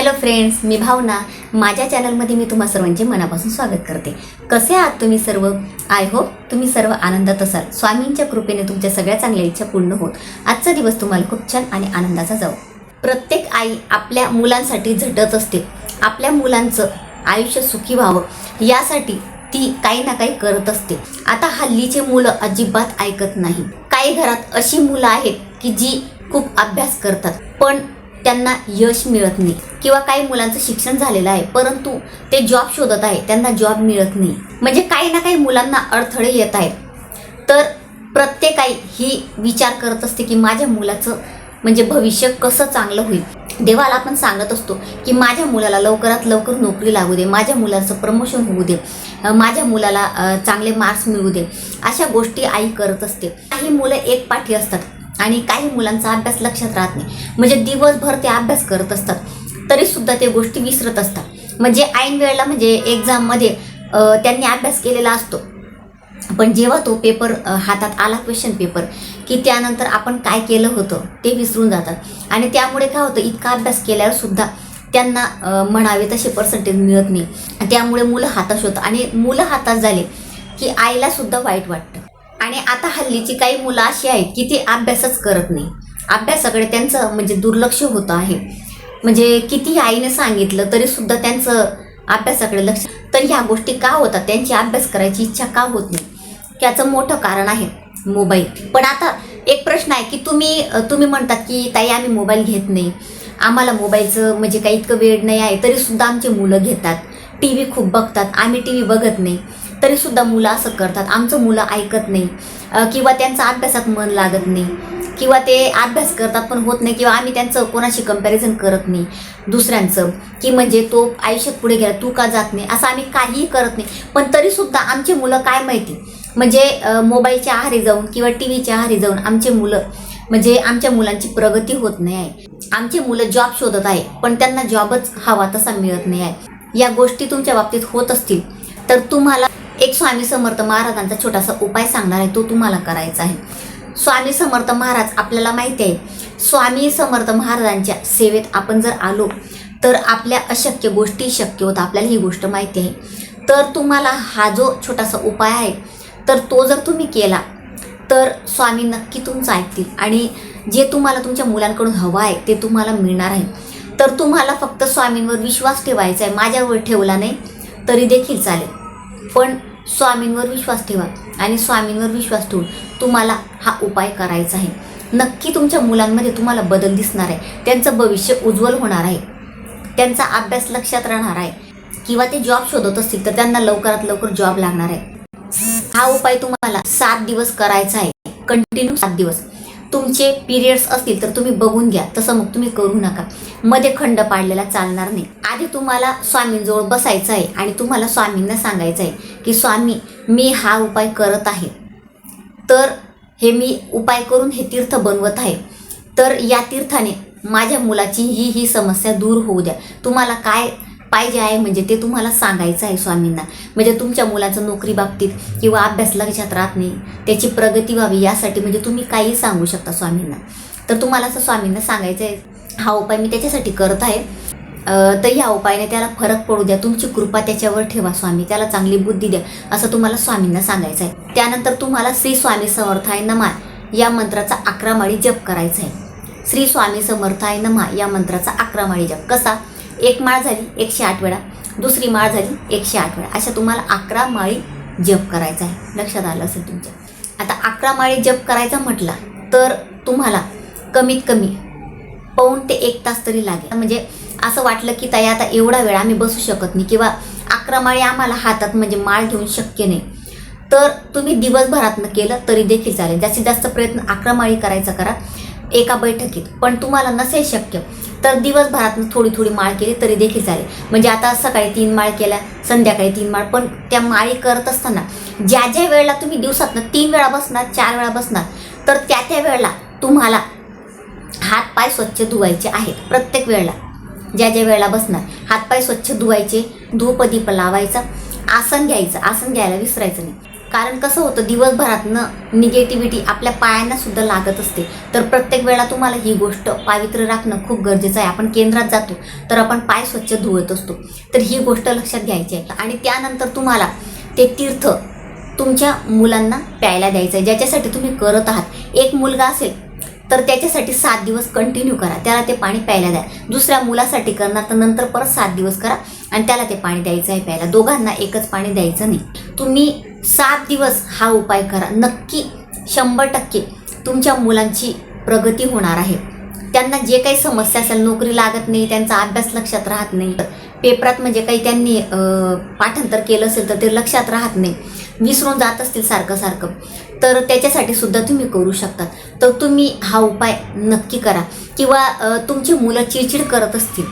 Hello friends मी भावना. माझ्या चॅनलमध्ये मी तुम्हा सर्वांचे मनापासून स्वागत करते. कसे आहात तुम्ही सर्व? आय होप तुम्ही सर्व आनंदात असाल. स्वामींच्या कृपेने तुमच्या सगळ्या चांगल्या इच्छा पूर्ण होत. आजचा दिवस तुम्हाला खूप छान आणि आनंदाचा जाऊ प्रत्येक आई आपल्या मुलांसाठी झटत असते. आपल्या मुलांचं आयुष्य सुखी व्हावं यासाठी ती काही ना काही करत असते. आता हल्लीचे मुलं अजिबात ऐकत नाही. काही घरात अशी मुलं आहेत की जी खूप अभ्यास करतात. पण त्यांना यश मिळत नाही. किंवा काही मुलांचं शिक्षण झालेलं आहे परंतु ते जॉब शोधत आहे त्यांना जॉब मिळत नाही. म्हणजे काही ना काही मुलांना अडथळे येत आहेत. तर प्रत्येक आई ही विचार करत असते की माझ्या मुलाचं म्हणजे भविष्य कसं चांगलं होईल. देवाला आपण सांगत असतो की माझ्या मुलाला लवकरात लवकर नोकरी लागू दे माझ्या मुलाचं प्रमोशन होऊ दे माझ्या मुलाला चांगले मार्क्स मिळू दे अशा गोष्टी आई करत असते. काही मुलं एक पाठी असतात. आणि काही मुलांचा अभ्यास लक्षात राहत नाही. म्हणजे दिवसभर ते अभ्यास करत असतात. तरीसुद्धा ते गोष्टी विसरत असतात. म्हणजे ऐन वेळेला म्हणजे एक्झाममध्ये त्यांनी अभ्यास केलेला असतो. पण जेव्हा तो पेपर हातात आला क्वेश्चन पेपर की त्यानंतर आपण काय केलं होतं ते विसरून जातात. आणि त्यामुळे काय होतं इतका अभ्यास केल्यावर सुद्धा त्यांना म्हणावे तसे पर्सेंटेज मिळत नाही. त्यामुळे मुलं हाताश होतं आणि मुलं हाताश झाले की आईलासुद्धा वाईट वाटतं. आणि आता हल्लीची काही मुलं अशी आहेत की ती अभ्यासच करत नाही. अभ्यासाकडे त्यांचं म्हणजे दुर्लक्ष होतं आहे. म्हणजे किती आईने सांगितलं तरी सुद्धा त्यांचं अभ्यासाकडे लक्ष तर ह्या गोष्टी का होतात? त्यांची अभ्यास करायची इच्छा का होत नाही? त्याचं मोठं कारण आहे मोबाईल. पण आता एक प्रश्न आहे की तुम्ही तुम्ही म्हणतात की ताई आम्ही मोबाईल घेत नाही. आम्हाला मोबाईलचं म्हणजे काही इतकं वेळ नाही आहे तरीसुद्धा आमचे मुलं घेतात. टी व्ही खूप बघतात. आम्ही टी व्ही बघत नाही. तरीसुद्धा मुलं असं करतात. आमचं मुलं ऐकत नाही. किंवा त्यांचं अभ्यासात मन लागत नाही. किंवा ते अभ्यास करतात पण होत नाही किंवा आम्ही त्यांचं कोणाशी कंपॅरिझन करत नाही. दुसऱ्यांचं. की म्हणजे तो आयुष्यात पुढे गेला तू का जात नाही? असं आम्ही काहीही करत नाही. पण तरीसुद्धा आमची मुलं काय माहिती? म्हणजे मोबाईलच्या आहारी जाऊन किंवा टी व्हीच्या आहारी जाऊन आमचे मुलं म्हणजे आमच्या मुलांची प्रगती होत नाही आहे. आमची मुलं जॉब शोधत आहे पण त्यांना जॉबच हवा तसा मिळत नाही आहे. या गोष्टी तुमच्या बाबतीत होत असतील तर तुम्हाला एक स्वामी समर्थ महाराजांचा छोटासा उपाय सांगणार आहे तो तुम्हाला करायचा आहे. स्वामी समर्थ महाराज आपल्याला माहिती आहे स्वामी समर्थ महाराजांच्या सेवेत आपण जर आलो तर आपल्या अशक्य गोष्टी शक्य होतात आपल्याला ही गोष्ट माहिती आहे. तर तुम्हाला हा जो छोटासा उपाय आहे तर तो जर तुम्ही केला तर स्वामी नक्की तुमचं ऐकतील आणि जे तुम्हाला तुमच्या मुलांकडून हवं आहे ते तुम्हाला मिळणार आहे. तर तुम्हाला फक्त स्वामींवर विश्वास ठेवायचा आहे माझ्यावर ठेवला नाही तरी देखील चालेल. पण स्वामींवर विश्वास ठेवा आणि स्वामींवर विश्वास ठेवून तुम्हाला हा उपाय करायचा आहे. नक्की तुमच्या मुलांमध्ये तुम्हाला बदल दिसणार आहे. त्यांचं भविष्य उज्ज्वल होणार आहे. त्यांचा अभ्यास लक्षात राहणार आहे. किंवा ते जॉब शोधत असतील तर त्यांना लवकरात लवकर जॉब लागणार आहे. हा उपाय तुम्हाला सात दिवस करायचा आहे. कंटिन्यू सात दिवस. तुमचे पिरियड्स असतील तर तुम्ही बघून घ्या. तसं मग तुम्ही करू नका. मध्ये खंड पाडलेला चालणार नाही. आधी तुम्हाला स्वामींजवळ बसायचं आहे आणि तुम्हाला स्वामींना सांगायचं आहे की स्वामी मी हा उपाय करत आहे. तर हे मी उपाय करून हे तीर्थ बनवत आहे. तर या तीर्थाने माझ्या मुलाची ही ही समस्या दूर होऊ द्या. तुम्हाला काय पाहिजे आहे म्हणजे ते तुम्हाला सांगायचं आहे स्वामींना. म्हणजे तुमच्या मुलाचं नोकरी बाबतीत किंवा अभ्यास लक्षात राहत नाही त्याची प्रगती व्हावी यासाठी म्हणजे तुम्ही काही सांगू शकता स्वामींना. तर तुम्हाला असं स्वामींना सांगायचं आहे हा उपाय मी त्याच्यासाठी करत आहे तर ह्या उपायाने त्याला फरक पडू द्या. तुमची कृपा त्याच्यावर ठेवा स्वामी. त्याला चांगली बुद्धी द्या. असं तुम्हाला स्वामींना सांगायचं आहे त्यानंतर तुम्हाला श्री स्वामी समर्थाय नमा या मंत्राचा अकरा माळी जप करायचा आहे श्री स्वामी समर्थाय नमा या मंत्राचा अकरा माळी जप. कसा? एक माळ झाली एकशे आठ वेळा. दुसरी माळ झाली एकशे आठ वेळा. अशा तुम्हाला अकरा माळी जप करायचा आहे लक्षात आलं असेल तुमच्या आता अकरा माळी जप करायचा म्हटला तर तुम्हाला कमीत कमी पाऊण ते एक तास तरी लागेल. म्हणजे असं वाटलं की ताई आता एवढा वेळ आम्ही बसू शकत नाही किंवा अकरा माळी आम्हाला हातात म्हणजे माळ घेऊन शक्य नाही. तर तुम्ही दिवसभरातनं केलं तरी देखील चालेल. जास्तीत जास्त प्रयत्न अकरा माळी करायचा करा एका बैठकीत. पण तुम्हाला नसेल शक्य तर दिवसभरातनं थोडी थोडी माळ केली तरी देखील चालेल. म्हणजे आता सकाळी तीन माळ केल्या संध्याकाळी तीन माळ पण त्या माळी करत असताना ज्या ज्या वेळेला तुम्ही दिवसातनं तीन वेळा बसणार चार वेळा बसणार तर त्या त्या वेळेला तुम्हाला हात पाय स्वच्छ धुवायचे आहेत प्रत्येक वेळेला. ज्या ज्या वेळेला बसणार हात पाय स्वच्छ धुवायचे धूपदीप लावायचा आसन घ्यायचं आसन घ्यायला विसरायचं नाही. कारण कसं होतं दिवसभरातनं निगेटिव्हिटी आपल्या पायांना सुद्धा लागत असते. तर प्रत्येक वेळा तुम्हाला ही गोष्ट पावित्र्य राखणं खूप गरजेचं आहे. आपण केंद्रात जातो तर आपण पाय स्वच्छ धुवत असतो. तर ही गोष्ट लक्षात घ्यायची आहे. आणि त्यानंतर तुम्हाला ते तीर्थ तुमच्या मुलांना प्यायला द्यायचं आहे. ज्याच्यासाठी तुम्ही करत आहात. एक मुलगा असेल तर त्याच्यासाठी सात दिवस कंटिन्यू करा. त्याला ते पाणी प्यायला द्या. दुसऱ्या मुलासाठी करणार तर नंतर परत सात दिवस करा आणि त्याला ते पाणी द्यायचं आहे प्यायला. दोघांना एकच पाणी द्यायचं नाही. तुम्ही सात दिवस हा उपाय करा. नक्की शंभर टक्के तुमच्या मुलांची प्रगती होणार आहे. त्यांना जे काही समस्या असेल नोकरी लागत नाही त्यांचा अभ्यास लक्षात राहत नाही पेपरात म्हणजे काही त्यांनी पाठांतर केलं असेल तर ते लक्षात राहत नाही. विसरून जात असतील सारखं सारखं. तर त्याच्यासाठी सुद्धा तुम्ही करू शकतात तर तुम्ही हा उपाय नक्की करा. किंवा तुमची मुलं चिडचिड करत असतील.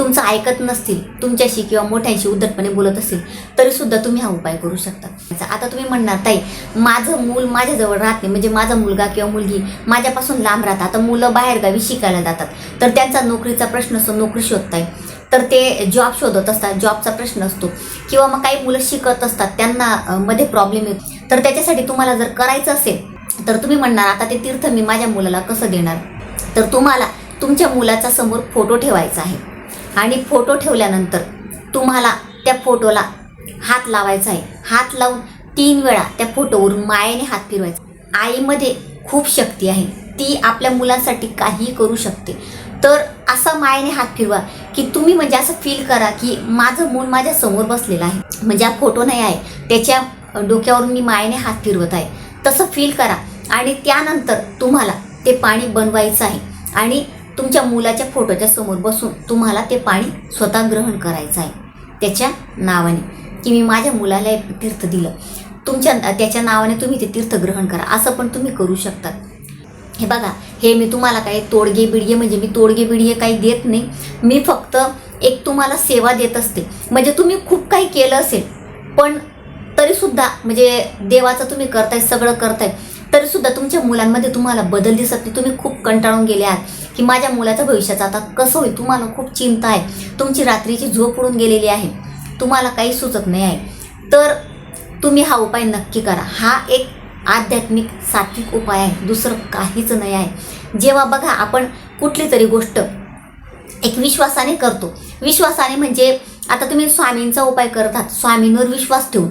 तुमचं ऐकत नसतील तुमच्याशी किंवा मोठ्यांशी उद्धटपणे बोलत असतील तरी सुद्धा तुम्ही हा उपाय करू शकता. आता तुम्ही म्हणणार ताई माझं मूल माझ्याजवळ राहत नाही म्हणजे माझा मुलगा किंवा मुलगी माझ्यापासून लांब राहतात आता मुलं बाहेरगावी शिकायला जातात तर त्यांचा नोकरीचा प्रश्न असतो नोकरी शोधताय तर ते जॉब शोधत असतात जॉबचा प्रश्न असतो किंवा मग काही मुलं शिकत असतात त्यांना मध्ये प्रॉब्लेम येतो तर त्याच्यासाठी तुम्हाला जर करायचं असेल तर तुम्ही म्हणणार आता ते तीर्थ मी माझ्या मुलाला कसं देणार? तर तुम्हाला तुमच्या मुलाचा समोर फोटो ठेवायचा आहे. आणि फोटो ठेवल्यानंतर तुम्हाला त्या फोटोला हात लावायचा आहे. हात लावून तीन वेळा त्या फोटोवरून मायेने हात फिरवायचा. आईमध्ये खूप शक्ती आहे. ती आपल्या मुलांसाठी काहीही करू शकते. तर असा मायेने हात फिरवा की तुम्ही म्हणजे असं फील करा की माझं मूल माझ्यासमोर बसलेलं आहे. म्हणजे हा फोटो नाही आहे. त्याच्या डोक्यावरून मी मायेने हात फिरवत आहे. तसं फील करा. आणि त्यानंतर तुम्हाला ते पाणी बनवायचं आहे. आणि तुमच्या मुलाच्या फोटोच्या समोर बसून तुम्हाला ते पाणी स्वतः ग्रहण करायचं आहे. त्याच्या नावाने. की मी माझ्या मुलाला एक तीर्थ दिलं. तुमच्या त्याच्या नावाने तुम्ही ते तीर्थ ग्रहण करा. असं पण तुम्ही करू शकता. हे बघा हे मी तुम्हाला काही तोडगे बिडगे म्हणजे मी तोडगे बिडगे काही देत नाही. मी फक्त एक तुम्हाला सेवा देत असते. म्हणजे तुम्ही खूप काही केलं असेल पण तरीसुद्धा म्हणजे देवाचं तुम्ही करताय सगळं करताय तरीसुद्धा तुमच्या मुलांमध्ये तुम्हाला बदल दिसत नाही. तुम्ही खूप कंटाळून गेले आहात. की माझ्या मुलाचं भविष्याचं आता कसं होईल? तुम्हाला खूप चिंता आहे. तुमची रात्रीची झोप उडून गेलेली आहे. तुम्हाला काही सुचत नाही आहे. तर तुम्ही हा उपाय नक्की करा. हा एक आध्यात्मिक सात्विक उपाय आहे. दुसरं काहीच नाही आहे. जेव्हा बघा आपण कुठली तरी गोष्ट एक विश्वासाने करतो. विश्वासाने म्हणजे आता तुम्ही स्वामींचा उपाय करत आहात. स्वामींवर विश्वास ठेवून.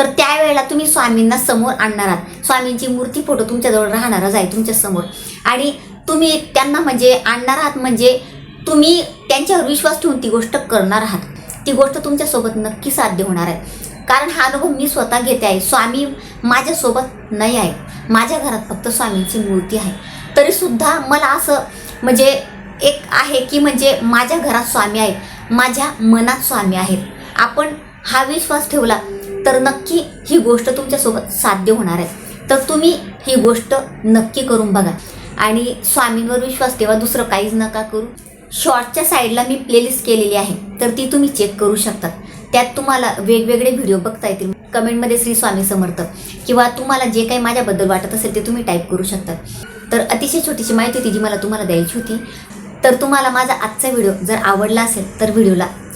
तर त्यावेळेला तुम्ही स्वामींना समोर आणणार आहात. स्वामींची मूर्ती फोटो तुमच्याजवळ राहणारच आहे तुमच्यासमोर आणि तुम्ही त्यांना म्हणजे आणणार आहात म्हणजे तुम्ही त्यांच्यावर विश्वास ठेवून ती गोष्ट करणार आहात. ती गोष्ट तुमच्यासोबत नक्की साध्य होणार आहे. कारण हा अनुभव मी स्वतः घेते आहे. स्वामी माझ्यासोबत नाही आहे माझ्या घरात फक्त स्वामींची मूर्ती आहे. तरीसुद्धा मला असं म्हणजे एक आहे की म्हणजे माझ्या घरात स्वामी आहेत. माझ्या मनात स्वामी आहेत. आपण हा विश्वास ठेवला तर नक्की ही गोष्ट तुमच्यासोबत साध्य होणार आहे. तर तुम्ही ही गोष्ट नक्की करून बघा. आणि स्वामींवर विश्वास ठेवा दुसरं काहीच नका करू. शॉर्टच्या साईडला मी प्लेलिस्ट केलेली आहे तर ती तुम्ही चेक करू शकतात. त्यात तुम्हाला वेगवेगळे व्हिडिओ बघता येतील. कमेंटमध्ये श्री स्वामी समर्थ किंवा तुम्हाला जे काही माझ्याबद्दल वाटत असेल ते तुम्ही टाईप करू शकता तर अतिशय छोटीशी माहिती होती जी मला तुम्हाला द्यायची होती. तर तुम्हाला माझा आजचा व्हिडिओ जर आवडला असेल तर व्हिडिओला